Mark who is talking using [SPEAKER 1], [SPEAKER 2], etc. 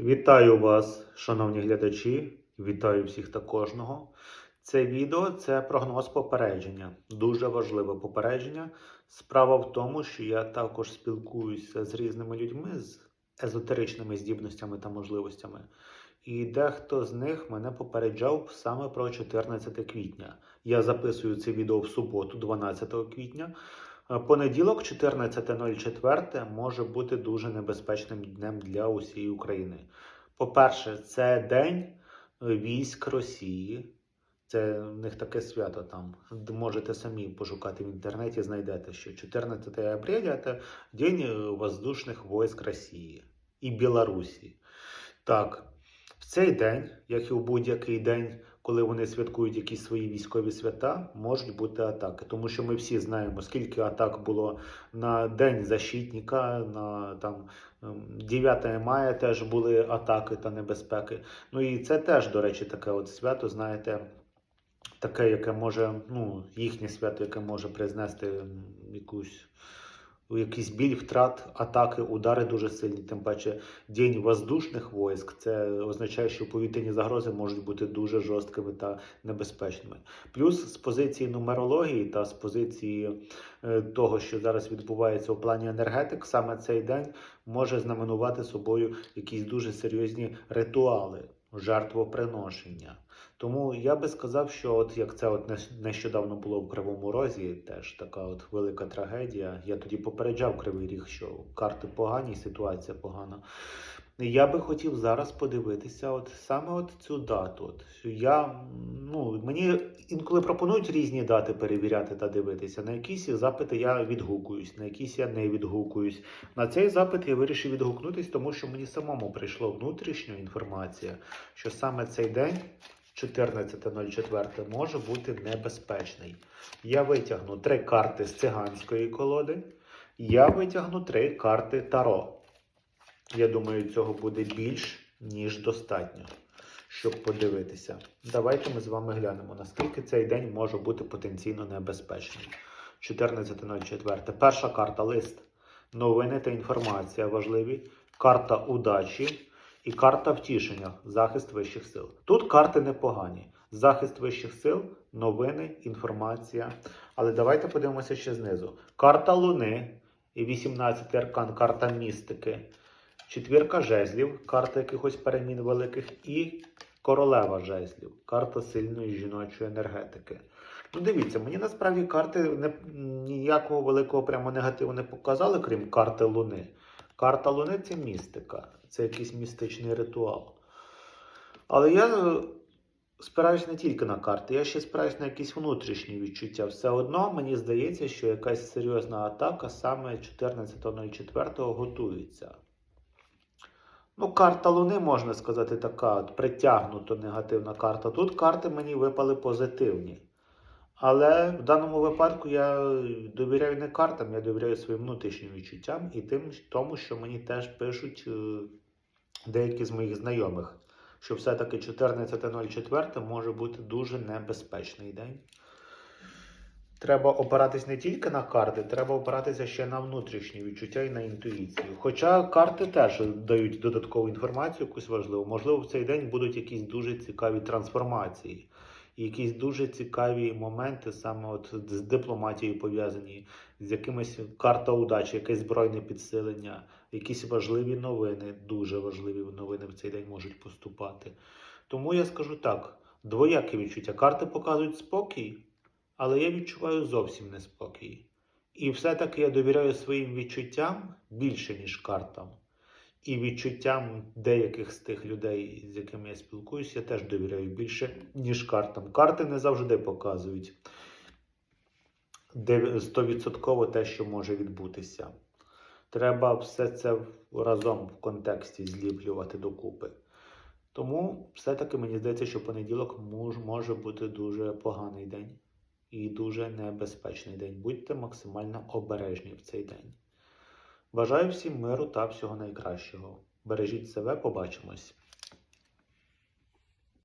[SPEAKER 1] Вітаю вас, шановні глядачі. Вітаю всіх та кожного. Це відео це прогноз попередження. Дуже важливе попередження. Справа в тому, що я також спілкуюся з різними людьми з езотеричними здібностями та можливостями. І дехто з них мене попереджав саме про 14 квітня. Я записую це відео в суботу, 12 квітня. Понеділок, 14.04, може бути дуже небезпечним днем для усієї України. По-перше, це день е, військ Росії. Це в них таке свято там. Можете самі пошукати в інтернеті, знайдете, що 14 апреля це День е, воздушних військ Росії і Білорусі. Так, в цей день, як і в будь-який день, коли вони святкують якісь свої військові свята, можуть бути атаки. Тому що ми всі знаємо, скільки атак було на День защитника, на там ем, 9 мая теж були атаки та небезпеки. Ну і це теж, до речі, таке от свято, знаєте, таке, яке може, ну, їхнє свято, яке може признести якусь. Якийсь біль, втрат, атаки, удари дуже сильні. Тим паче, день воздушних військ. Це означає, що повітряні загрози можуть бути дуже жорсткими та небезпечними. Плюс з позиції нумерології та з позиції е, того, що зараз відбувається у плані енергетик, саме цей день може знаменувати собою якісь дуже серйозні ритуали, жертвоприношення. Тому я би сказав, що от як це от нещ- нещодавно було в Кривому Розі, теж така от велика трагедія. Я тоді попереджав Кривий Ріг, що карти погані, ситуація погана. Я би хотів зараз подивитися, от саме от цю дату. От я ну мені інколи пропонують різні дати перевіряти та дивитися. На якісь запити я відгукуюсь, на якісь я не відгукуюсь. На цей запит я вирішив відгукнутись, тому що мені самому прийшла внутрішня інформація, що саме цей день. 14.04 може бути небезпечний. Я витягну три карти з циганської колоди. Я витягну три карти Таро. Я думаю, цього буде більш ніж достатньо, щоб подивитися. Давайте ми з вами глянемо, наскільки цей день може бути потенційно небезпечним. 14.04. Перша карта лист. Новини та інформація важливі. Карта удачі і карта втішення, захист вищих сил. Тут карти непогані. Захист вищих сил, новини, інформація. Але давайте подивимося ще знизу. Карта Луни і 18 аркан, карта містики. Четвірка жезлів, карта якихось перемін великих, і королева жезлів, карта сильної жіночої енергетики. Ну, дивіться, мені насправді карти не, ніякого великого прямо негативу не показали, крім карти Луни. Карта Луни це містика, це якийсь містичний ритуал. Але я е, спираюсь не тільки на карти, я ще спираюсь на якісь внутрішні відчуття. Все одно мені здається, що якась серйозна атака саме 14.04 готується. Ну, карта Луни, можна сказати, така от, притягнуто негативна карта. Тут карти мені випали позитивні. Але в даному випадку я довіряю не картам, я довіряю своїм внутрішнім відчуттям і тим, тому, що мені теж пишуть е, деякі з моїх знайомих, що все-таки 14.04 може бути дуже небезпечний день. Треба опиратись не тільки на карти, треба опиратися ще на внутрішні відчуття і на інтуїцію. Хоча карти теж дають додаткову інформацію, якусь важливу. Можливо, в цей день будуть якісь дуже цікаві трансформації, якісь дуже цікаві моменти, саме от з дипломатією пов'язані, з якимись карта удачі, якесь збройне підсилення, якісь важливі новини, дуже важливі новини в цей день можуть поступати. Тому я скажу так: двояке відчуття. Карти показують спокій, але я відчуваю зовсім неспокій. І все-таки я довіряю своїм відчуттям більше, ніж картам. І відчуттям деяких з тих людей, з якими я спілкуюся, я теж довіряю більше, ніж картам. Карти не завжди показують де- стовідсотково те, що може відбутися. Треба все це разом в контексті зліплювати докупи. Тому все-таки мені здається, що понеділок може бути дуже поганий день і дуже небезпечний день. Будьте максимально обережні в цей день. Бажаю всім миру та всього найкращого. Бережіть себе, побачимось.